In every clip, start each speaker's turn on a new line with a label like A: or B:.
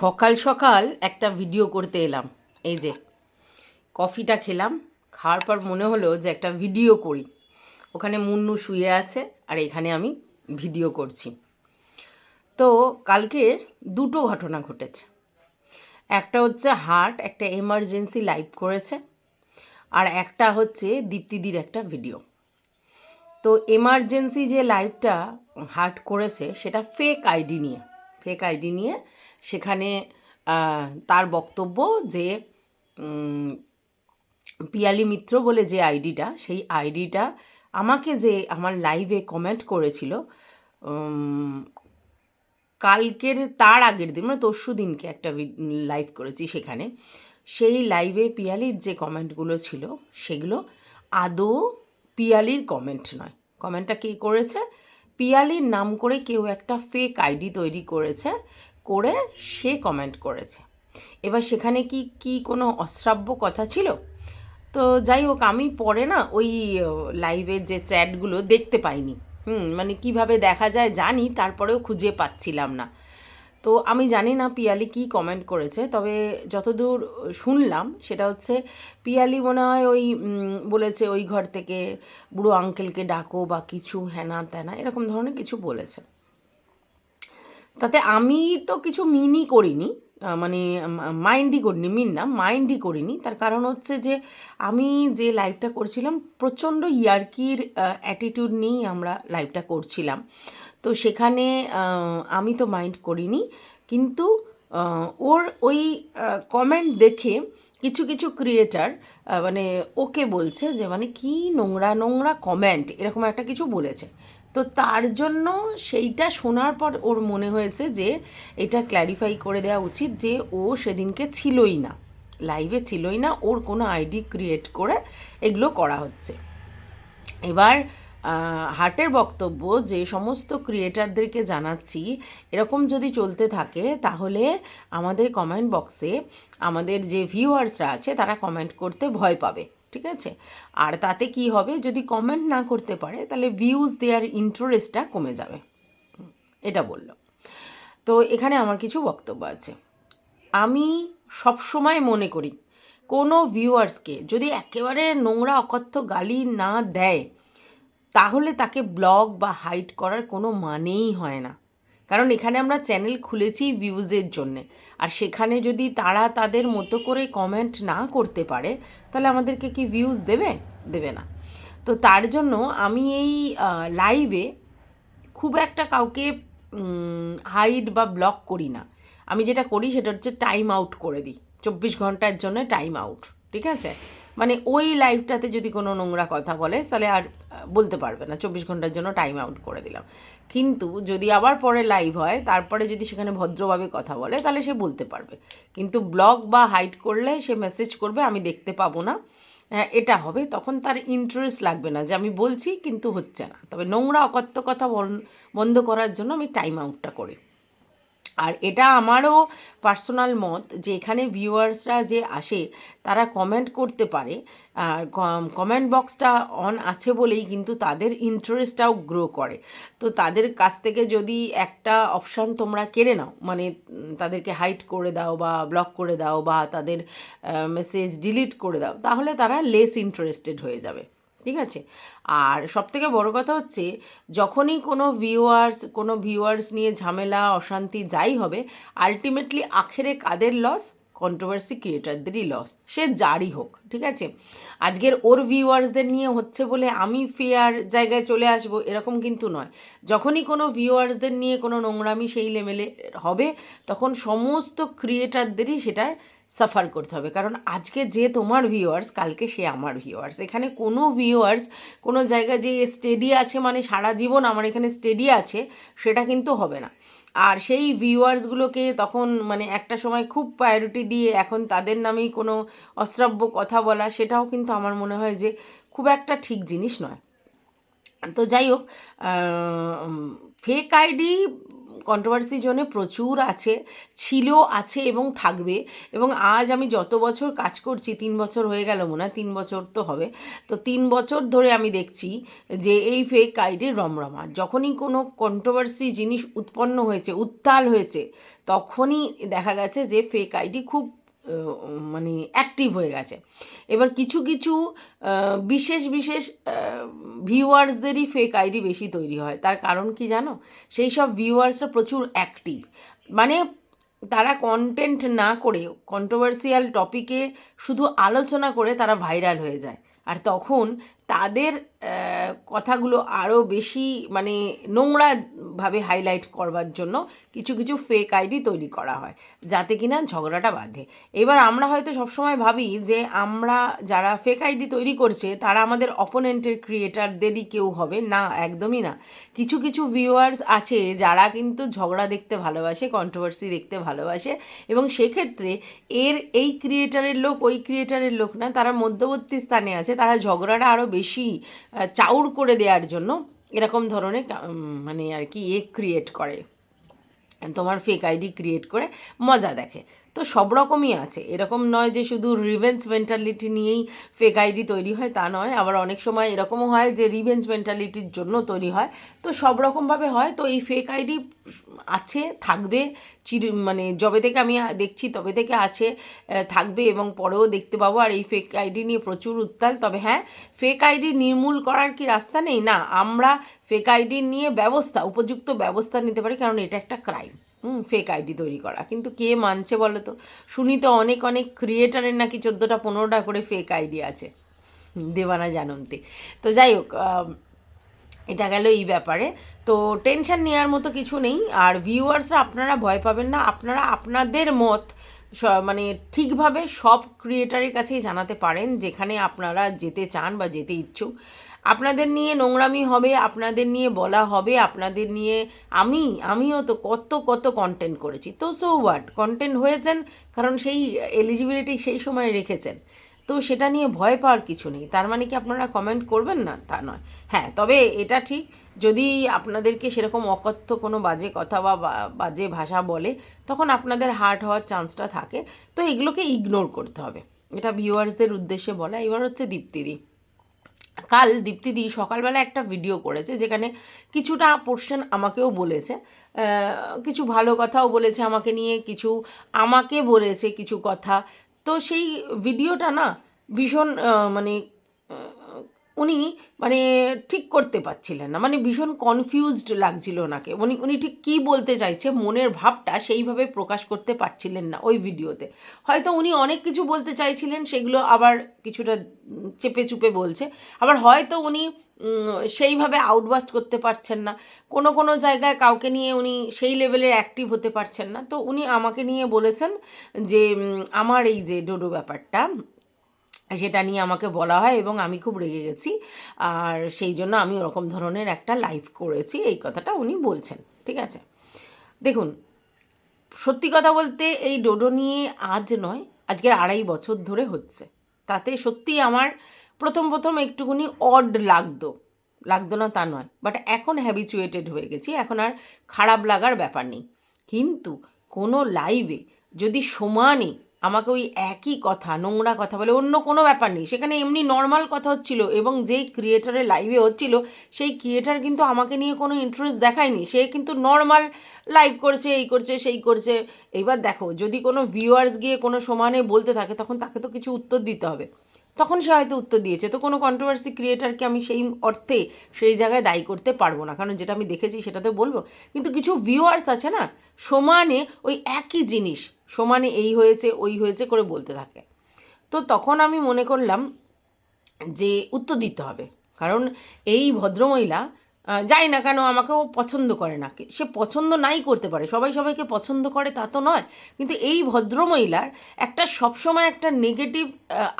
A: সকাল সকাল একটা ভিডিও করতে এলাম। এই যে, কফিটা খেলাম, খাওয়ার পর মনে হলো যে একটা ভিডিও করি। ওখানে মুন্নু শুয়ে আছে আর এখানে আমি ভিডিও করছি। তো কালকে দুটো ঘটনা ঘটেছে। একটা হচ্ছে হার্ট, একটা এমার্জেন্সি লাইভ করেছে আর একটা হচ্ছে দীপ্তিদির একটা ভিডিও তো এমার্জেন্সি যে লাইভটা হার্ট করেছে সেটা ফেক আইডি নিয়ে ফেক আইডি নিয়ে সেখানে তার বক্তব্য যে পিয়ালি মিত্র বলে যে আইডিটা, সেই আইডিটা আমাকে যে আমার লাইভে কমেন্ট করেছিল কালকের, তার আগের দিন মানে তরশু দিনকে একটা লাইভ করেছি সেখানে, সেই লাইভে পিয়ালির যে কমেন্টগুলো ছিল, সেগুলো আদৌ পিয়ালির কমেন্ট নয়। কমেন্টটা কে করেছে? পিয়ালির নাম করে কেউ একটা ফেক আইডি তৈরি করেছে করে সে কমেন্ট করেছে। এবার সেখানে কি কি কোনো অশ্রাব্য কথা ছিল? তো যাই হোক, আমি পরে না ওই লাইভের যে চ্যাটগুলো দেখতে পাইনি। হুম মানে কীভাবে দেখা যায় জানি, তারপরেও খুঁজে পাচ্ছিলাম না। তো আমি জানি না পিয়ালি কি কমেন্ট করেছে, তবে যতদূর শুনলাম, সেটা হচ্ছে পিয়ালি মনে হয় ওই বলেছে ওই ঘর থেকে বুড়ো আঙ্কেলকে ডাকো বা কিছু হ্যানা ত্যানা এরকম ধরনের কিছু বলেছে। তাতে আমি তো কিছু মিনই করিনি মানে মাইন্ডই করিনি মিন না মাইন্ডই করিনি। তার কারণ হচ্ছে যে, আমি যে লাইভটা করছিলাম, প্রচণ্ড ইয়ার্কির অ্যাটিটিউড নিয়েই আমরা লাইভটা করছিলাম। তো সেখানে আমি তো মাইন্ড করিনি, কিন্তু ওর ওই কমেন্ট দেখে কিছু কিছু ক্রিয়েটার মানে ওকে বলছে যে মানে কি নোংরা নোংরা কমেন্ট এরকম একটা কিছু বলেছে। তো তার জন্য সেইটা শোনার পর ওর মনে হয়েছে যে এটা ক্ল্যারিফাই করে দেওয়া উচিত যে ও সেদিনকে ছিলই না। লাইভে ছিলই না, ওর কোনো আইডি ক্রিয়েট করে এগুলো করা হচ্ছে। এবার হার্টের বক্তব্য যে সমস্ত ক্রিয়েটারদেরকে জানাচ্ছি, এরকম যদি চলতে থাকে তাহলে আমাদের কমেন্ট বক্সে আমাদের যে ভিউয়ার্সরা আছে তারা কমেন্ট করতে ভয় পাবে। ঠিক আছে? আর তাতে কি হবে? যদি কমেন্ট না করতে পারে, তাহলে ভিউজ দেওয়ার ইন্টারেস্টটা কমে যাবে। এটা বলল। তো এখানে আমার কিছু বক্তব্য আছে। আমি সবসময় মনে করি, কোনো ভিউয়ার্সকে যদি একেবারে নোংরা, অকথ্য গালি না দেয়, তাহলে তাকে ব্লগ বা হাইড করার কোনো মানেই হয় না। কারণ এখানে আমরা চ্যানেল খুলেছি ভিউজের জন্যে। আর সেখানে যদি তারা তাদের মতো করে কমেন্ট না করতে পারে, তাহলে আমাদেরকে কি ভিউজ দেবে? দেবে না। তো তার জন্য আমি এই লাইভে খুব একটা কাউকে হাইড বা ব্লক করি না। আমি যেটা করি সেটা হচ্ছে টাইম আউট করে দিই। চব্বিশ ঘণ্টার জন্য টাইম আউট ঠিক আছে? মানে ওই লাইভটাতে যদি কোনো নোংরা কথা বলে, তাহলে আর বলতে পারবে না। চব্বিশ ঘণ্টার জন্য টাইম আউট করে দিলাম। কিন্তু যদি আবার পরে লাইভ হয় তারপরে যদি সেখানে ভদ্রভাবে কথা বলে তাহলে সে বলতে পারবে। কিন্তু ব্লগ বা হাইট করলে সে মেসেজ করবে আমি দেখতে পাবো না। হ্যাঁ, এটা হবে। তখন তার ইন্টারেস্ট লাগবে না যে আমি বলছি কিন্তু হচ্ছে না। তবে নোংরা অকথ্য কথা বন- বন্ধ করার জন্য আমি টাইম আউটটা করি আর এটা আমারও পার্সোনাল মত যে এখানে ভিউয়ার্সরা যে আসে, তারা কমেন্ট করতে পারে। আর কমেন্ট বক্সটা অন আছে বলেই কিন্তু তাদের ইন্টারেস্টটাও গ্রো করে। তো তাদের কাছ থেকে যদি একটা অপশান তোমরা কেড়ে নাও মানে তাদেরকে হাইড করে দাও বা ব্লক করে দাও বা তাদের মেসেজ ডিলিট করে দাও, তাহলে তারা লেস ইন্টারেস্টেড হয়ে যাবে। ঠিক আছে? আর সবথেকে বড় কথা হচ্ছে, যখনই কোনো ভিউয়ার্স কোনো ভিউয়ার্স নিয়ে ঝামেলা, অশান্তি যাই হবে আলটিমেটলি আখেরে কাদের লস কন্ট্রোভার্সি ক্রিয়েটারদেরই লস সে যারই হোক, ঠিক আছে? আজকের ওর ভিউয়ার্সদের নিয়ে হচ্ছে বলে আমি ফেয়ার জায়গায় চলে আসব, এরকম কিন্তু নয়। যখনই কোনো ভিউয়ার্সদের নিয়ে কোনো নোংরামি সেই লেভেলে হবে, তখন সমস্ত ক্রিয়েটারদেরই সেটার সাফার করতে হবে। কারণ আজকে যে তোমার ভিউয়ার্স কালকে সে আমার ভিউয়ার্স এখানে কোনো ভিউয়ার্স কোনো জায়গায় যে স্টেডি আছে মানে সারা জীবন আমার এখানে স্টেডি আছে, সেটা কিন্তু হবে না। আর সেই ভিউয়ার্সগুলোকে তখন মানে একটা সময় খুব প্রায়োরিটি দিয়ে এখন তাদের নামেই কোনো অশ্রাব্য কথা বলা, সেটাও কিন্তু আমার মনে হয় যে খুব একটা ঠিক জিনিস নয়। তো যাই হোক ফেক আইডি কন্ট্রোভার্সি জোনে প্রচুর আছে ছিল আছে এবং থাকবে। এবং আজ আমি যত বছর কাজ করছি, তিন বছর হয়ে গেল মনে হয়, তিন বছর তো হবে। তো তিন বছর ধরে আমি দেখছি যে এই ফেক আইডির রমরমা। যখনই কোনো কন্ট্রোভার্সি জিনিস উৎপন্ন হয়েছে, উত্তাল হয়েছে, তখনই দেখা গেছে যে ফেক আইডি খুব মানে অ্যাক্টিভ হয়ে গেছে। এবার কিছু কিছু বিশেষ বিশেষ ভিউয়ার্সদেরই ফেক আইডি বেশি তৈরি হয়। তার কারণ কি জানো? সেই সব ভিউয়ার্সরা প্রচুর অ্যাক্টিভ মানে তারা কন্টেন্ট না করে কন্ট্রোভার্সিয়াল টপিকে শুধু আলোচনা করে তারা ভাইরাল হয়ে যায়। আর তখন তাদের কথাগুলো আরও বেশি মানে নোংরাভাবে হাইলাইট করবার জন্য কিছু কিছু ফেক আইডি তৈরি করা হয় যাতে কিনা ঝগড়াটা বাঁধে। এবার আমরা হয়তো সবসময় ভাবি যে আমরা যারা ফেক আইডি তৈরি করছে তারা আমাদের অপোনেন্টের ক্রিয়েটারদেরই কেউ হবে? না একদমই না। কিছু কিছু ভিউয়ার্স আছে যারা কিন্তু ঝগড়া দেখতে ভালোবাসে কন্ট্রোভার্সি দেখতে ভালোবাসে এবং সেক্ষেত্রে এর এই ক্রিয়েটারের লোক ওই ক্রিয়েটারের লোক না তারা মধ্যবর্তী স্থানে আছে তারা ঝগড়াটা আরও বেশি আহ, চাউর করে দেওয়ার জন্য এরকম ধরনের মানে আর কি এ ক্রিয়েট করে। তোমার ফেক আইডি ক্রিয়েট করে মজা দেখে। তো সব রকমই আছে। এরকম নয় যে শুধু রিভেঞ্জ মেন্টালিটি নিয়েই ফেক আইডি তৈরি হয়, তা নয়। আবার অনেক সময় এরকমও হয় যে রিভেঞ্জ মেন্টালিটির জন্য তৈরি হয়। তো সব রকমভাবে হয়। তো এই ফেক আইডি আছে, থাকবে, চির মানে যবে থেকে আমি দেখছি তবে থেকে আছে থাকবে এবং পরেও দেখতে পাবো। আর এই ফেক আইডি নিয়ে প্রচুর উত্তাল। তবে হ্যাঁ ফেক আইডি নির্মূল করার কি রাস্তা নেই? না, আমরা ফেক আইডি নিয়ে ব্যবস্থা, উপযুক্ত ব্যবস্থা নিতে পারি। কারণ এটা একটা ক্রাইম হুম ফেক আইডি তৈরি করা। কিন্তু কে মানছে বলো তো? শুনি তো অনেক অনেক ক্রিয়েটারের নাকি চোদ্দোটা, পনেরোটা করে ফেক আইডি আছে। দেবানা জানন্তে। তো যাই হোক এটা গেল এই ব্যাপারে। তো টেনশন নেওয়ার মতো কিছু নেই। আর ভিউয়ার্সরা আপনারা ভয় পাবেন না। আপনারা আপনাদের মত মানে ঠিকভাবে সব ক্রিয়েটারের কাছেই জানাতে পারেন, যেখানে আপনারা যেতে চান বা যেতে ইচ্ছুক। আপনাদের নিয়ে নোংরামি হবে, আপনাদের নিয়ে বলা হবে, আপনাদের নিয়ে আমি, আমিও তো কত কত কন্টেন্ট করেছি। তো সো হোয়াট কন্টেন্ট হয়েছেন, কারণ সেই এলিজিবিলিটি সেই সময় রেখেছেন। তো সেটা নিয়ে ভয় পাওয়ার কিছু নেই। তার মানে কি আপনারা কমেন্ট করবেন না? তা নয়। হ্যাঁ তবে এটা ঠিক, যদি আপনাদেরকে সেরকম অকথ্য কোনো বাজে কথা বা বাজে ভাষা বলে, তখন আপনাদের হার্ট হওয়ার চান্সটা থাকে। তো এগুলোকে ইগনোর করতে হবে। এটা ভিউয়ার্সদের উদ্দেশ্যে বলা। এবার হচ্ছে দীপ্তিদি। কাল দীপ্তিদি সকালবেলা একটা ভিডিও করেছে যেখানে কিছুটা পোর্শন আমাকেও বলেছে। কিছু ভালো কথাও বলেছে আমাকে নিয়ে, কিছু আমাকে বলেছে কিছু কথা। তো সেই ভিডিওটা না ভীষণ মানে উনি মানে ঠিক করতে পারছিলেন না মানে ভীষণ কনফিউজড লাগছিল ওনাকে। উনি উনি ঠিক কী বলতে চাইছে, মনের ভাবটা সেইভাবে প্রকাশ করতে পারছিলেন না ওই ভিডিওতে। হয়তো উনি অনেক কিছু বলতে চাইছিলেন, সেগুলো আবার কিছুটা চেপে চুপে বলছে। আবার হয়তো উনি সেইভাবে আউটবাস্ট করতে পারছেন না। কোনো কোনো জায়গায় কাউকে নিয়ে উনি সেই লেভেলের অ্যাক্টিভ হতে পারছেন না। তো উনি আমাকে নিয়ে বলেছেন যে আমার এই যে ডোডো ব্যাপারটা সেটা নিয়ে আমাকে বলা হয় এবং আমি খুব রেগে গেছি। আর সেই জন্য আমি ওরকম ধরনের একটা লাইভ করেছি, এই কথাটা উনি বলছেন, ঠিক আছে? দেখুন, সত্যি কথা বলতে এই ডোডো নিয়ে আজ নয়, আজকের আড়াই বছর ধরে হচ্ছে। তাতে সত্যি আমার প্রথম প্রথম একটুখানি অড লাগতো। লাগতো না তা নয় বাট এখন হ্যাবিচুয়েটেড হয়ে গেছি, এখন আর খারাপ লাগার ব্যাপার নেই। কিন্তু কোনো লাইভে যদি সমানে আমাকে ওই একই কথা, নোংরা কথা বলে, অন্য কোনো ব্যাপার নেই। সেখানে এমনি নর্মাল কথা হচ্ছিল এবং যেই ক্রিয়েটারের লাইভে হচ্ছিল, সেই ক্রিয়েটার কিন্তু আমাকে নিয়ে কোনো ইন্টারেস্ট দেখায়নি। সে কিন্তু নর্মাল লাইভ করছে, এই করছে, সেই করছে। এইবার দেখো, যদি কোনো ভিউয়ার্স গিয়ে কোনো সমানে বলতে থাকে, তখন তাকে তো কিছু উত্তর দিতে হবে। তখন সে হয়তো উত্তর দিয়েছে। তো কোনো কন্ট্রোভার্সি ক্রিয়েটারকে আমি সেই অর্থে সেই জায়গায় দায়ী করতে পারব না। কারণ যেটা আমি দেখেছি সেটা তো বলব, কিন্তু কিছু ভিউয়ার্স আছে না, সমানে ওই একই জিনিস, সমানে এই হয়েছে, ওই হয়েছে করে বলতে থাকে। তো তখন আমি মনে করলাম যে উত্তর দিতে হবে। কারণ এই ভদ্রমহিলা জানি না কেন আমাকে ও পছন্দ করে না। সে পছন্দ নাই করতে পারে। সবাই সবাইকে পছন্দ করে তা তো নয়। কিন্তু এই ভদ্রমহিলার একটা সবসময় একটা নেগেটিভ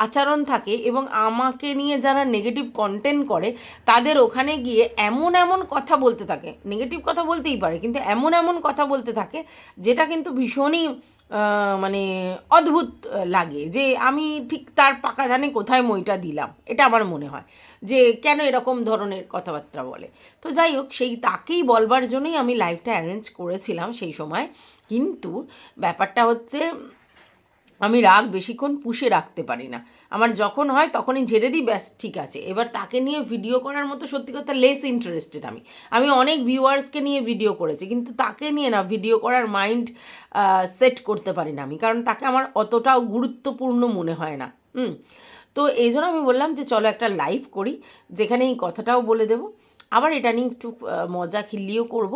A: আচরণ থাকে এবং আমাকে নিয়ে যারা নেগেটিভ কন্টেন্ট করে, তাদের ওখানে গিয়ে এমন এমন কথা বলতে থাকে। নেগেটিভ কথা বলতেই পারে, কিন্তু এমন এমন কথা বলতে থাকে, যেটা কিন্তু ভীষণই মানে অদ্ভুত লাগে যে আমি ঠিক তার পাকা জানে কোথায় মইটা দিলাম, এটা আমার মনে হয় যে কেন এরকম ধরনের কথাবার্তা বলে। তো যাই হোক, সেই তাকেই বলবার জন্যই আমি লাইভটা অ্যারেঞ্জ করেছিলাম সেই সময়। কিন্তু ব্যাপারটা হচ্ছে আমি রাগ বেশিক্ষণ পুষে রাখতে পারি না। আমার যখন হয় তখনই ঝেড়ে দিই, ব্যাস, ঠিক আছে। এবার তাকে নিয়ে ভিডিও করার মতো সত্যি কথা লেস ইন্টারেস্টেড আমি। আমি অনেক ভিউয়ার্সকে নিয়ে ভিডিও করেছি, কিন্তু তাকে নিয়ে না ভিডিও করার মাইন্ড সেট করতে পারি না আমি। কারণ তাকে আমার অতটাও গুরুত্বপূর্ণ মনে হয় না। হুম। তো এই জন্য আমি বললাম যে, চলো একটা লাইভ করি, যেখানে এই কথাটাও বলে দেবো। আবার এটা নিয়ে একটু মজা খিল্লিও করব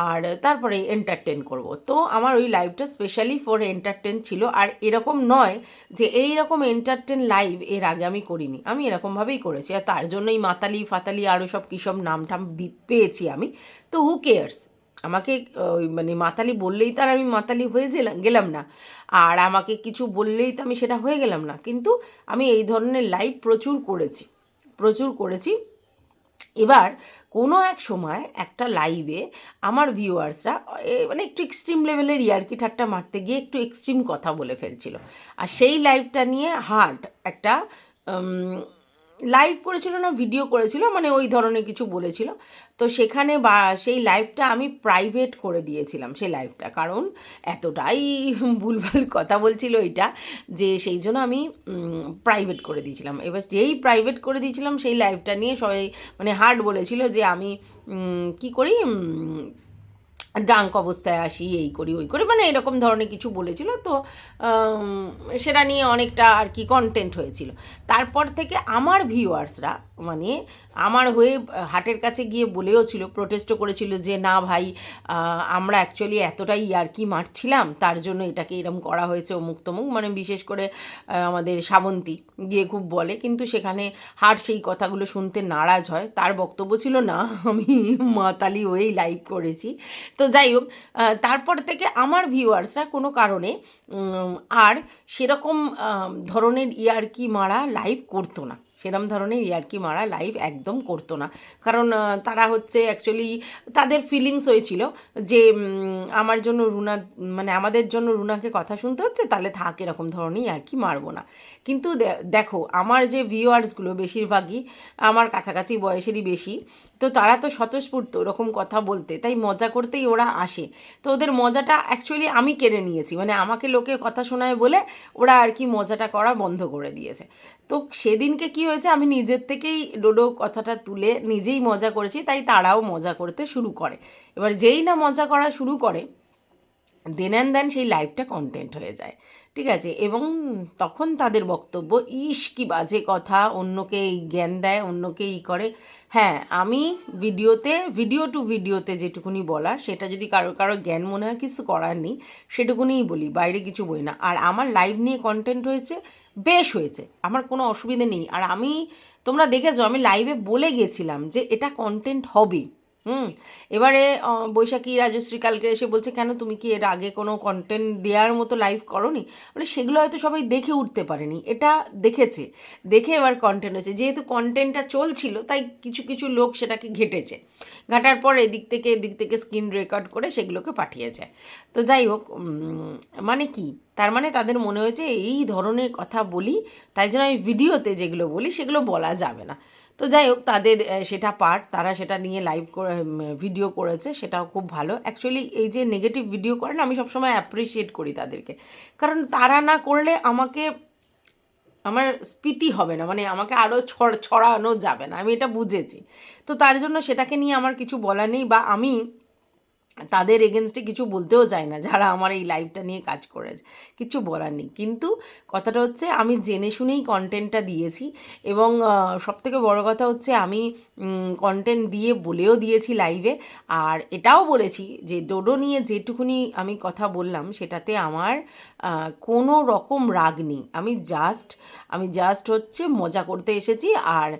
A: আর তারপরে এন্টারটেন করব। তো আমার ওই লাইভটা স্পেশালি ফর এন্টারটেন ছিল। আর এরকম নয় যে এই রকম এন্টারটেন লাইভ এর আগে আমি করিনি। আমি এরকমভাবেই করেছি। আর তার জন্যই মাতালি, ফাতালি আরও সব কী সব নাম টাম পেয়েছি আমি। তো হু কেয়ার্স আমাকে, ওই মানে মাতালি বললেই তার আমি মাতালি হয়ে গেলাম গেলাম না। আর আমাকে কিছু বললেই তো আমি সেটা হয়ে গেলাম না। কিন্তু আমি এই ধরনের লাইভ প্রচুর করেছি। প্রচুর করেছি। এবার কোনো এক সময় একটা লাইভে আমার ভিউয়ার্সরা মানে একটু এক্সট্রিম লেভেলের ইয়ার্কি ঠাট্টা মারতে গিয়ে একটু এক্সট্রিম কথা বলে ফেলছিল। আর সেই লাইভটা নিয়ে হার্ট একটা লাইভ করেছিল না ভিডিও করেছিল মানে ওই ধরনের কিছু বলেছিল। তো সেখানে বা, সেই লাইভটা আমি প্রাইভেট করে দিয়েছিলাম, সেই লাইভটা কারণ এতটাই ভুলভাল কথা বলছিল এটা, যে সেই জন্য আমি প্রাইভেট করে দিয়েছিলাম। এবার যেই প্রাইভেট করে দিয়েছিলাম, সেই লাইভটা নিয়ে সবাই মানে হার্ড বলেছিল যে আমি কি করি ড্রাঙ্ক অবস্থায় আসি, এই করি, ওই করি মানে এরকম ধরনের কিছু বলেছিল তো সেটা নিয়ে অনেকটা আর কি কন্টেন্ট হয়েছিল। তারপর থেকে আমার ভিউয়ার্সরা মানে আমার হয়ে হাটের কাছে গিয়ে বলেও ছিল প্রোটেস্টও করেছিল যে, না ভাই আমরা অ্যাকচুয়ালি এতটাই আর কি মারছিলাম তার জন্য এটাকে এরম করা হয়েছে অমুক তমুক। মানে বিশেষ করে আমাদের শ্রাবন্তী গিয়ে খুব বলে, কিন্তু সেখানে হাট সেই কথাগুলো শুনতে নারাজ হয়। তার বক্তব্য ছিল, না, আমি মাতালি হয়েই লাইভ করেছি। তো যাই হোক তারপর থেকে আমার ভিউয়ার্সরা কোনো কারণে আর সেরকম ধরনের ইয়ার্কি মারা লাইভ করতো না। সেরম ধরনের ইয়ার্কি মারা লাইভ একদম করতো না। কারণ তারা হচ্ছে অ্যাকচুয়ালি তাদের ফিলিংস হয়েছিল যে আমার জন্য রুনা মানে আমাদের জন্য রুনাকে কথা শুনতে হচ্ছে, তাহলে থাক, এরকম ধরনের ইয়ার্কি মারবো না। কিন্তু দেখো, আমার যে ভিউয়ার্সগুলো বেশিরভাগই আমার কাছাকাছি বয়সেরই বেশি, তো তারা তো স্বতঃস্ফূর্ত ওরকম কথা বলতে, তাই মজা করতেই ওরা আসে। তো ওদের মজাটা অ্যাকচুয়ালি আমি কেড়ে নিয়েছি মানে আমাকে লোকে কথা শোনায় বলে ওরা আর কি মজাটা করা বন্ধ করে দিয়েছে। তো সেদিনকে কি হয়েছে, আমি নিজের থেকেই ডোডো কথাটা তুলে নিজেই মজা করেছি, তাই তারাও মজা করতে শুরু করে। এবার যেই না মজা করা শুরু করে দেন অ্যান্ড দেন সেই লাইভটা কন্টেন্ট হয়ে যায়, ঠিক আছে? এবং তখন তাদের বক্তব্য ইস কি বাজে কথা। অন্যকে জ্ঞান দেয়, অন্যকে ই করে। হ্যাঁ আমি ভিডিওতে ভিডিও টু ভিডিওতে যেটুকুনি বলার, সেটা যদি কারও কারও জ্ঞান মনে হয়, কিছু করার নেই, সেটুকুনিই বলি, বাইরে কিছু বলি না। আর আমার লাইভ নিয়ে কন্টেন্ট হয়েছে বেশ হয়েছে, আমার কোনো অসুবিধে নেই। আর আমি, তোমরা দেখেছ, আমি লাইভে বলে গেছিলাম যে এটা কন্টেন্ট হবে হুম, এবারে বৈশাখী রাজশ্রী কালকে এসে বলছে, কেন তুমি কি এর আগে কোনো কন্টেন্ট দেওয়ার মতো লাইভ করনি? মানে সেগুলো হয়তো সবাই দেখে উঠতে পারেনি, এটা দেখেছে, দেখে এবার কন্টেন্ট হয়েছে। যেহেতু কন্টেন্টটা চলছিল, তাই কিছু কিছু লোক সেটাকে ঘেটেছে। ঘাটার পর এদিক থেকে এদিক থেকে স্ক্রিন রেকর্ড করে সেগুলোকে পাঠিয়েছে। তো যাই হোক মানে কি, তার মানে তাদের মনে হয়েছে, এই ধরনের কথা বলি, তাই জন্য আমি ভিডিওতে যেগুলো বলি, সেগুলো বলা যাবে না। তো যাই হোক, তাদের সেটা পার্ট তারা সেটা নিয়ে লাইভ করে ভিডিও করেছে, সেটাও খুব ভালো। অ্যাকচুয়ালি এই যে নেগেটিভ ভিডিও করে না, আমি সবসময় অ্যাপ্রিসিয়েট করি তাদেরকে। কারণ তারা না করলে আমাকে, আমার স্পিতি হবে না মানে আমাকে আরও ছড়, ছড়ানো যাবে না, আমি এটা বুঝেছি। তো তার জন্য সেটাকে নিয়ে আমার কিছু বলা নেই বা আমি তাদের এগেনস্টে কিছু বলতেও চাই না, যারা আমার এই লাইভটা নিয়ে কাজ করেছে। কিছু বলার নেই। কিন্তু কথাটা হচ্ছে, আমি জেনে শুনেই কন্টেন্টটা দিয়েছি এবং সবথেকে বড় কথা হচ্ছে, আমি কন্টেন্ট দিয়ে বলেও দিয়েছি লাইভে আর এটাও বলেছি যে ডোডো নিয়ে যেটুকুনি আমি কথা বললাম, সেটাতে আমার কোনো রকম রাগ নেই। আমি জাস্ট আমি জাস্ট হচ্ছে মজা করতে এসেছি আর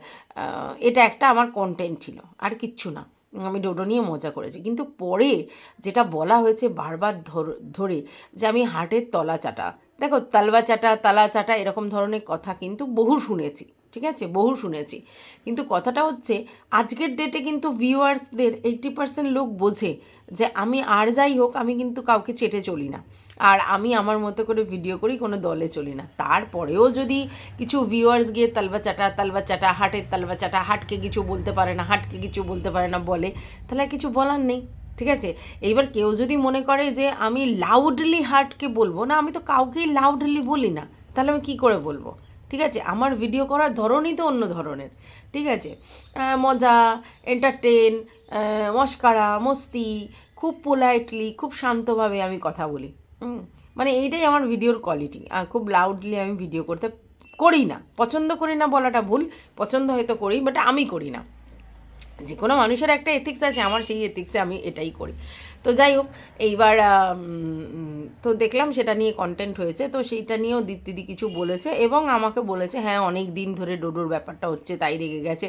A: এটা একটা আমার কন্টেন্ট ছিল। আর কিচ্ছু না। আমি ডোডো নিয়ে মজা করেছি। কিন্তু পরে যেটা বলা হয়েছে বারবার ধর- যে আমি হাটের তলা চাটা, দেখো তালবা চাটা, তালা চাটা এরকম ধরনের কথা কিন্তু বহু শুনেছি, ঠিক আছে? বহু শুনেছি। কিন্তু কথাটা হচ্ছে আজকের ডেটে কিন্তু ভিউয়ার্সদের এইটটি পার্সেন্ট লোক বোঝে যে আমি আর যাই হোক, আমি কিন্তু কাউকে চেটে চলি না। আর আমি আমার মতো করে ভিডিও করি, কোনো দলে চলি না। তারপরেও যদি কিছু ভিউয়ার্স গিয়ে তালবা চাটা তালবা চাটা, হাটের তালবা চাটা, হাটকে কিছু বলতে পারে না, হাটকে কিছু বলতে পারে না, বলে, তাহলে কিছু বলার নেই, ঠিক আছে? এইবার কেউ যদি মনে করে যে আমি লাউডলি হার্টকে বলব, না, আমি তো কাউকেই লাউডলি বলি না, তাহলে আমি কি করে বলব? ঠিক আছে? আমার ভিডিও করার ধরনই তো অন্য ধরনের, ঠিক আছে? মজা এন্টারটেন মস্কারা, মস্তি, খুব পোলাইটলি খুব শান্তভাবে আমি কথা বলি। মানে এইটাই আমার ভিডিওর কোয়ালিটি খুব লাউডলি আমি ভিডিও করতে করি না। পছন্দ করি না বলাটা ভুল, পছন্দ হয়তো করি বাট আমি করি না। যে কোনো মানুষের একটা এথিক্স আছে, আমার সেই এথিক্সে আমি এটাই করি। তো যাই হোক, এইবার তো দেখলাম সেটা নিয়ে কন্টেন্ট হয়েছে, তো সেইটা নিয়েও দীপ্তিদি কিছু বলেছে এবং আমাকে বলেছে হ্যাঁ অনেক দিন ধরে ডোডোর ব্যাপারটা হচ্ছে, তাই রেগে গেছে।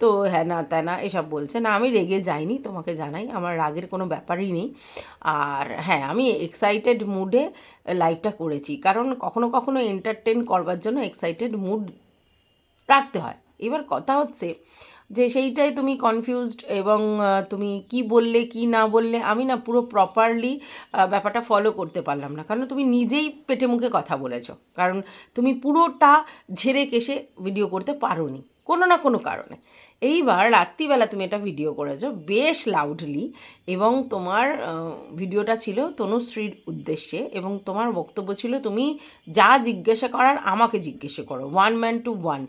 A: তো হ্যাঁ না, তা না, এসব বলছে। না, আমি রেগে যাইনি, তোমাকে জানাই, আমার রাগের কোনো ব্যাপারই নেই। আর হ্যাঁ আমি এক্সাইটেড মুডে লাইভটা করেছি, কারণ কখনো কখনো এন্টারটেন করবার জন্য এক্সাইটেড মুড রাখতে হয়। এবার কথা হচ্ছে যে সেইটাই তুমি কনফিউজড এবং তুমি কি বললে, কি না বললে, আমি না পুরো প্রপারলি ব্যাপারটা ফলো করতে পারলাম না। কারণ তুমি নিজেই পেটে মুখে কথা বলেছ। কারণ তুমি পুরোটা ঝেড়ে কেসে ভিডিও করতে পারোনি, কোনো না কোনো কারণে। এইবার রাত্রিবেলা তুমি এটা ভিডিও করেছ বেশ লাউডলি এবং তোমার ভিডিওটা ছিল তনুশ্রীর উদ্দেশ্যে এবং তোমার বক্তব্য ছিল তুমি যা জিজ্ঞাসা করার আমাকে জিজ্ঞাসা করো ওয়ান ম্যান টু ওয়ান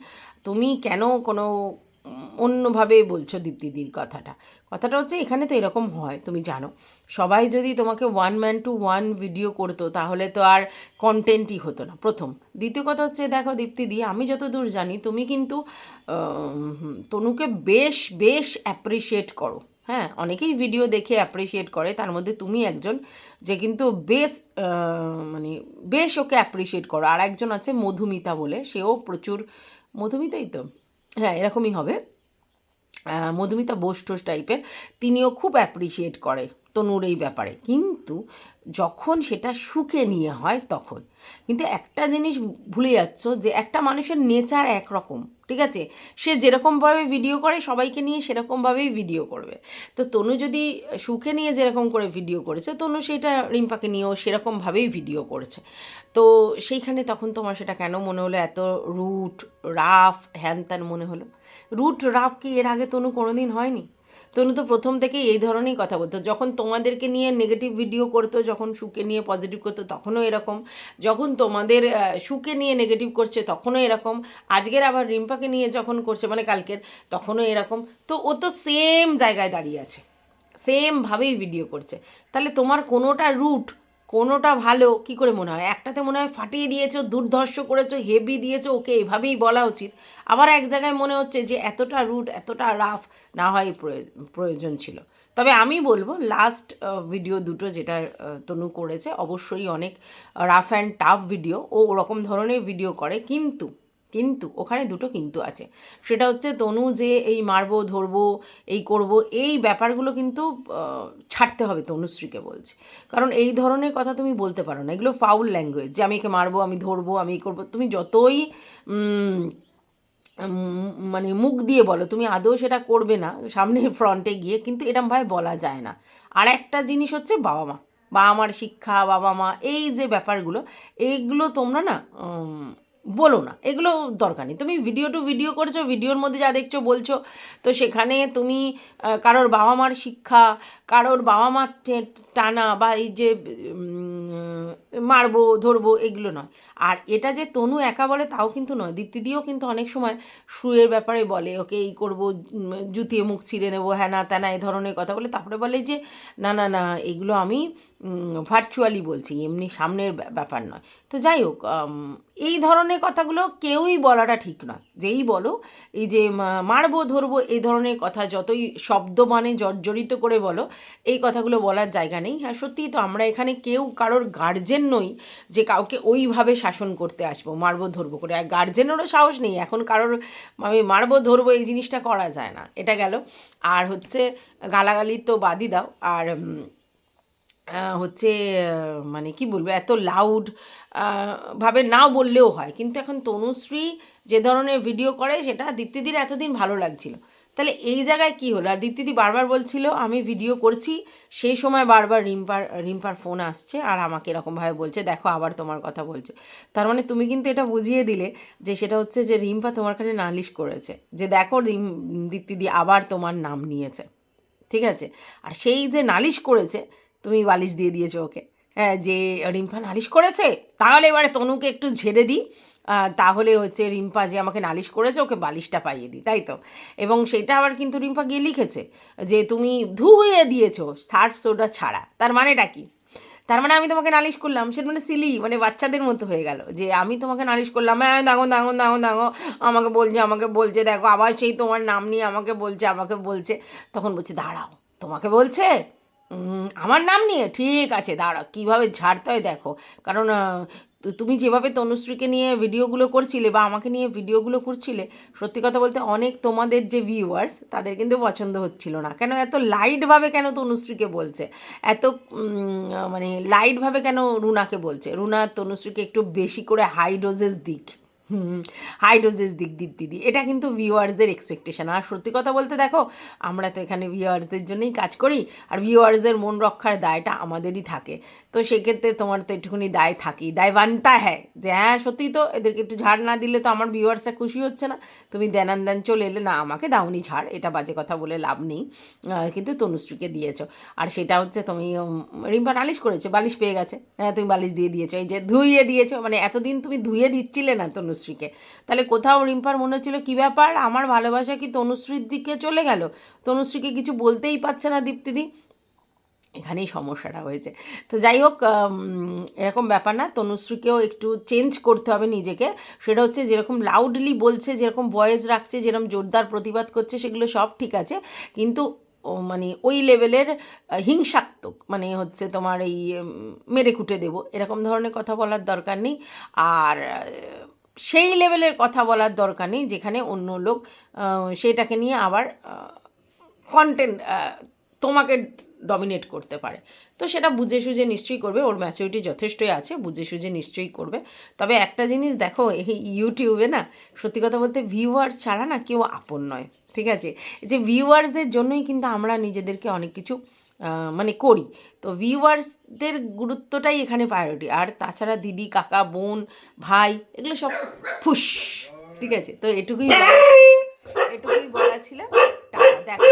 A: তুমি কেন কোনো অন্যভাবে বলছো দীপ্তিদির কথাটা। কথাটা হচ্ছে এখানে তো এরকম হয়, তুমি জানো। সবাই যদি তোমাকে one man to one video করতো, তাহলে তো আর কন্টেন্টই হতো না। প্রথম। দ্বিতীয় কথা হচ্ছে, দেখো দীপ্তিদি, আমি যতদূর জানি, তুমি কিন্তু তনুকে বেশ বেশ অ্যাপ্রিসিয়েট করো। হ্যাঁ অনেকেই ভিডিও দেখে অ্যাপ্রিসিয়েট করে, তার মধ্যে তুমি একজন যে কিন্তু বেশ মানে বেশ ওকে অ্যাপ্রিসিয়েট করো। আর একজন আছে মধুমিতা বলে, সেও প্রচুর, মধুমিতাই তো? হ্যাঁ এরকমই হবে। মধুমিতা বোস টোস টাইপের তিনিও খুব অ্যাপ্রিসিয়েট করে তনুর এই ব্যাপারে। কিন্তু যখন সেটা সুখে নিয়ে হয়, তখন। কিন্তু একটা জিনিস ভুলে যাচ্ছ যে একটা মানুষের নেচার একরকম। ঠিক আছে? সে যেরকমভাবে ভিডিও করে, সবাইকে নিয়ে সেরকমভাবেই ভিডিও করবে। তো তনু যদি সুখে নিয়ে যেরকম করে ভিডিও করেছে, তনু সেটা রিম্পাকে নিয়েও সেরকমভাবেই ভিডিও করেছে। তো সেইখানে তখন তোমার সেটা কেন মনে হলো? এত রুট, রাফ, হ্যান ত্যান মনে হলো? রুট, রাফ কি এর আগে তনু কোনো দিন হয়নি? তনু তো প্রথম থেকেই এই ধরনেরই কথা বলতো। যখন তোমাদেরকে নিয়ে নেগেটিভ ভিডিও করতো, যখন সুকে নিয়ে পজিটিভ করতো, তখনও এরকম। যখন তোমাদের সুকে নিয়ে নেগেটিভ করছে, তখনও এরকম। আজকের আবার রিম্পাকে নিয়ে যখন করছে মানে কালকের, তখনও এরকম। তো ও তো সেম জায়গায় দাঁড়িয়ে আছে। সেমভাবেই ভিডিও করছে। তাহলে তোমার কোনোটা রুট কোনোটা ভালো, কি করে মনে হয়? একটাতে মনে হয় ফাটিয়ে দিয়েছ, দুর্ধর্ষ করেছ হেভি দিয়েছ, ওকে এভাবেই বলা উচিত। আবার এক জায়গায় মনে হচ্ছে যে এতটা রুট এতটা রাফ না হয় প্রয়োজন ছিল। তবে আমি বলব লাস্ট ভিডিও দুটো যেটা তনু করেছে, অবশ্যই অনেক রাফ অ্যান্ড টাফ ভিডিও ও ওরকম ধরনের ভিডিও করে। কিন্তু কিন্তু, ওখানে দুটো কিন্তু আছে। সেটা হচ্ছে তনু যে এই মারবো, ধরবো, এই করব, এই ব্যাপারগুলো কিন্তু ছাড়তে হবে তনুশ্রীকে বলছে। কারণ এই ধরনের কথা তুমি বলতে পারো না। এগুলো ফাউল ল্যাঙ্গুয়েজ যে আমি একে মারবো, আমি ধরবো, আমি করব। তুমি যতই মানে মুখ দিয়ে বলো, তুমি আদৌ সেটা করবে না সামনে ফ্রন্টে গিয়ে, কিন্তু এরমভাবে বলা যায় না। আর একটা জিনিস হচ্ছে বাবা মা। বাবা মার শিক্ষা, বাবা মা, এই যে ব্যাপারগুলো এইগুলো তোমরা না বলো না, এগুলো দরকার নেই। তুমি ভিডিও টু ভিডিও করেছ ভিডিওর মধ্যে যা দেখছ, বলছো। তো সেখানে তুমি কারোর বাবা মার শিক্ষা, কারোর বাবা মার টানা বা এই যে মারবো, ধরবো, এগুলো নয়। আর এটা যে তনু একা বলে তাও কিন্তু নয়। দীপ্তিদিও কিন্তু অনেক সময় শুয়ের ব্যাপারে বলে, ওকে এই করব জুতিয়ে মুখ ছিঁড়ে নেব হ্যানা ত্যানা এই ধরনের কথা বলে। তারপরে বলে যে, না না না, এগুলো আমি ভার্চুয়ালি বলছি, এমনি সামনের ব্যা- ব্যাপার নয়। তো যাই হোক এই ধরনের কথাগুলো কেউই বলাটা ঠিক নয়। যেই বলো, এই যে মারবো, ধরবো, এই ধরনের কথা যতই শব্দ মানে জর্জরিত করে বলো, এই কথাগুলো বলার জায়গা নেই। হ্যাঁ সত্যিই তো আমরা এখানে কেউ কারোর গার্জেন নই যে কাউকে ওইভাবে শাসন করতে আসব, মারবো, ধরবো করে। আর গার্জেনেরও সাহস নেই, এখন কারোর আমি মারবো, ধরবো এই জিনিসটা করা যায় না। এটা গেল। আর হচ্ছে গালাগালি তো বাদই দাও। আর হচ্ছে মানে কি বলব, এত লাউড ভাবে নাও বললেও হয়। কিন্তু এখন তনুশ্রী যে ধরনের ভিডিও করে, সেটা দীপ্তিদির এতদিন ভালো লাগছিল। তাহলে এই জায়গায় কি হলো? আর দীপ্তিদি বারবার বলছিল, আমি ভিডিও করছি, সেই সময় বারবার রিম্পার রিম্পার ফোন আসছে, আর আমাকে এরকমভাবে বলছে, দেখো আবার তোমার কথা বলছে। তার মানে তুমি কিন্তু এটা বুঝিয়ে দিলে যে সেটা হচ্ছে যে রিম্পা তোমার কাছে নালিশ করেছে, যে দেখো রিম দীপ্তিদি আবার তোমার নাম নিয়েছে। ঠিক আছে? আর সেই যে নালিশ করেছে তুমি বালিশ দিয়ে দিয়েছ ওকে। হ্যাঁ যে রিম্পা নালিশ করেছে, তাহলে এবারে তনুকে একটু ঝেড়ে দিই। তাহলে হচ্ছে রিম্পা যে আমাকে নালিশ করেছে, ওকে বালিশটা পাইয়ে দিই, তাই তো? এবং সেটা আবার কিন্তু রিম্পা গিয়ে লিখেছে যে, তুমি ধুয়ে দিয়েছ, সার্ফ সোডা ছাড়া। তার মানেটা কি? তার মানে আমি তোমাকে নালিশ করলাম সেটা মানে সিলি মানে বাচ্চাদের মতো হয়ে গেল যে, আমি তোমাকে নালিশ করলাম হ্যাঁ দেখো দেখো দেখো দেখো আমাকে বলছে আমাকে বলছে, দেখো, আবার সেই তোমার নাম নিয়ে আমাকে বলছে আমাকে বলছে। তখন বলছে, দাঁড়াও, তোমাকে বলছে আমার নাম নিয়ে? ঠিক আছে, দাঁড়া, কীভাবে ঝাড়তে হয় দেখো। কারণ তুমি যেভাবে তনুশ্রীকে নিয়ে ভিডিওগুলো করছিলে বা আমাকে নিয়ে ভিডিওগুলো করছিলে, সত্যি কথা বলতে অনেক তোমাদের যে ভিউয়ার্স তাদের কিন্তু পছন্দ হচ্ছিল না। কেন এত লাইটভাবে কেন তনুশ্রীকে বলছে? এত মানে লাইটভাবে কেন রুনাকে বলছে? রুনা তনুশ্রীকে একটু বেশি করে হাই ডোজেস দিক। হুম হাই ডোজেস দিক দিদি। এটা কিন্তু ভিউয়ার্সদের এক্সপেকটেশন আর সত্যি কথা বলতে দেখো, আমরা তো এখানে ভিউয়ার্সদের জন্যই কাজ করি, আর ভিউয়ার্সদের মন রক্ষার দায়টা আমাদেরই থাকে। তো সেক্ষেত্রে তোমার তো একটুখানি দায় থাকি দায় বানতা হ্যাঁ যে হ্যাঁ সত্যিই তো এদেরকে একটু ঝাড় না দিলে তো আমার ভিউয়ার্সরা খুশি হচ্ছে না। তুমি দেনান দেন চলে এলে, না, আমাকে দাওনি ঝাড়, এটা বাজে কথা বলে লাভ নেই। কিন্তু তনুশ্রীকে দিয়েছ। আর সেটা হচ্ছে তুমি রিম্পা নালিশ করেছ, বালিশ পেয়ে গেছে। হ্যাঁ তুমি বালিশ দিয়ে দিয়েছ। এই যে ধুইয়ে দিয়েছ মানে এতদিন তুমি ধুয়ে দিচ্ছিলে না তনুশ্রীকে। তাহলে কোথাও রিম্পার মনে হচ্ছিল, কী ব্যাপার? আমার ভালোবাসা কি তনুশ্রীর দিকে চলে গেল? তনুশ্রীকে কিছু বলতেই পারছে না দীপ্তিদি। এখানেই সমস্যাটা হয়েছে। তো যাই হোক এরকম ব্যাপার না। তনুশ্রীকেও একটু চেঞ্জ করতে হবে নিজেকে। সেটা হচ্ছে যেরকম লাউডলি বলছে, যেরকম ভয়েস রাখছে, যেরকম জোরদার প্রতিবাদ করছে, সেগুলো সব ঠিক আছে। কিন্তু, ও মানে ওই লেভেলের হিংসাত্মক মানে হচ্ছে তোমার এই মেরে কুটে দেবো। এরকম ধরনের কথা বলার দরকার নেই। আর সেই লেভেলের কথা বলার দরকার নেই, যেখানে অন্য লোক সেটাকে নিয়ে আবার কন্টেন্ট তোমাকে ডমিনেট করতে পারে। তো সেটা বুঝে সুঝে নিশ্চয়ই করবে, ওর ম্যাচুরিটি যথেষ্টই আছে, বুঝে সুঝে নিশ্চয়ই করবে। তবে একটা জিনিস দেখো, এই ইউটিউবে না, সত্যি কথা বলতে ভিউয়ার্স ছাড়া না কেউ আপন নয়, ঠিক আছে? যে ভিউয়ার্সদের জন্যই কিন্তু আমরা নিজেদেরকে অনেক কিছু মানে করি। তো ভিউয়ার্সদের গুরুত্বটাই এখানে প্রায়োরিটি আর তাছাড়া দিদি, কাকা, বোন, ভাই, এগুলো সব ফুস ঠিক আছে? তো এটুকুই এটুকুই বলা ছিল। টাটা, দেখো।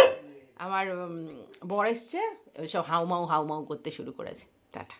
A: আমার বর এসছে, সব হাউমাউ হাউমাউ করতে শুরু করেছে। টাটা।